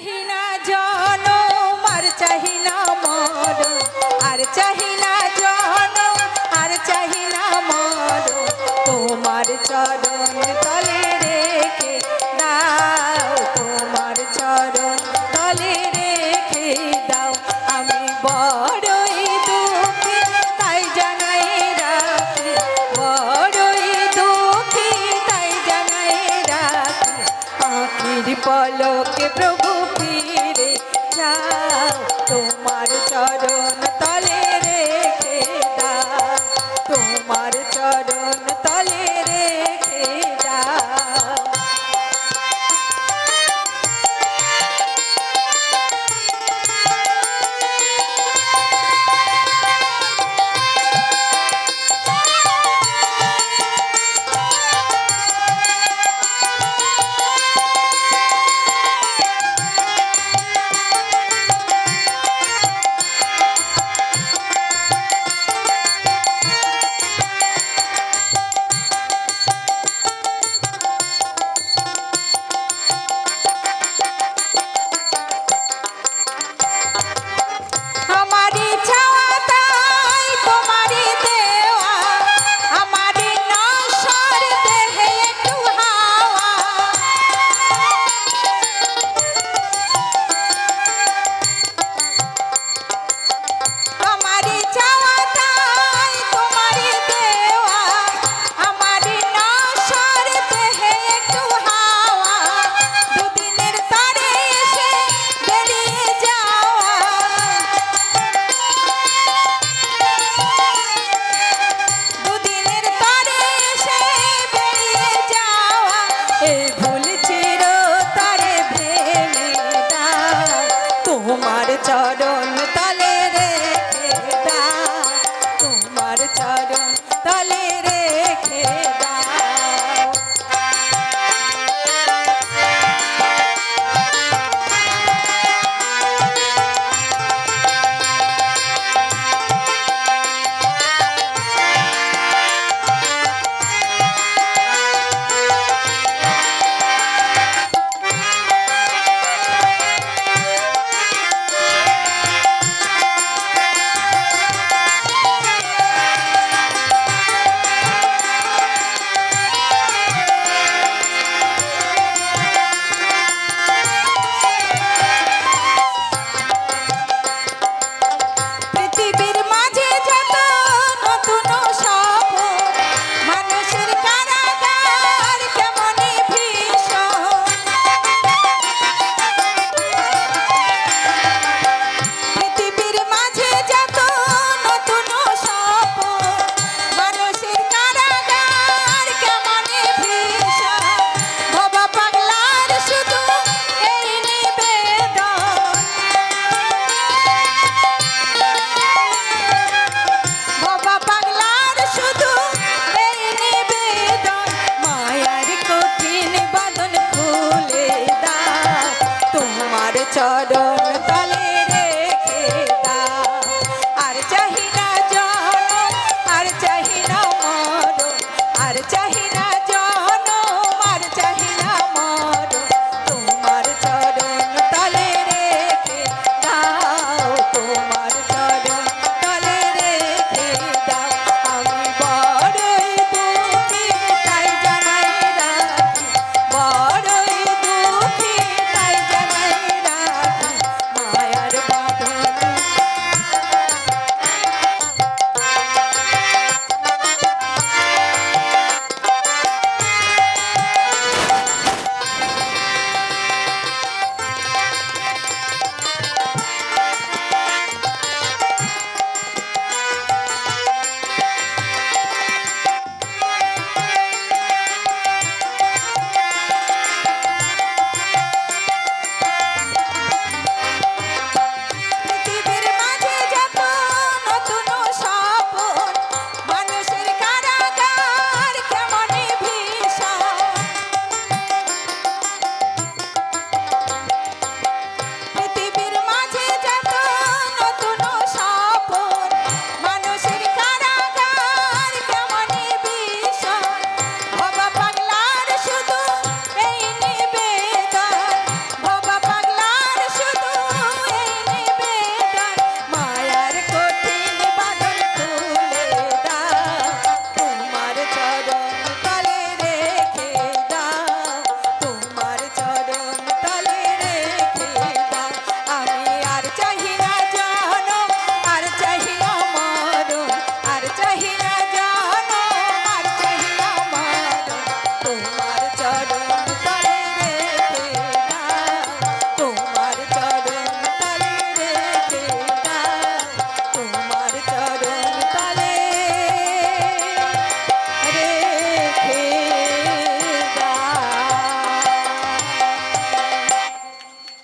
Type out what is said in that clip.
চাহিনা জন আর চাহিনা আর চাহিনা জন আর চাহিনা তলে রেখে তলে রেখে দাও। আমি বড়ই জানাই বড়ই দুঃখী, তাই জানাই প্রভু চরণ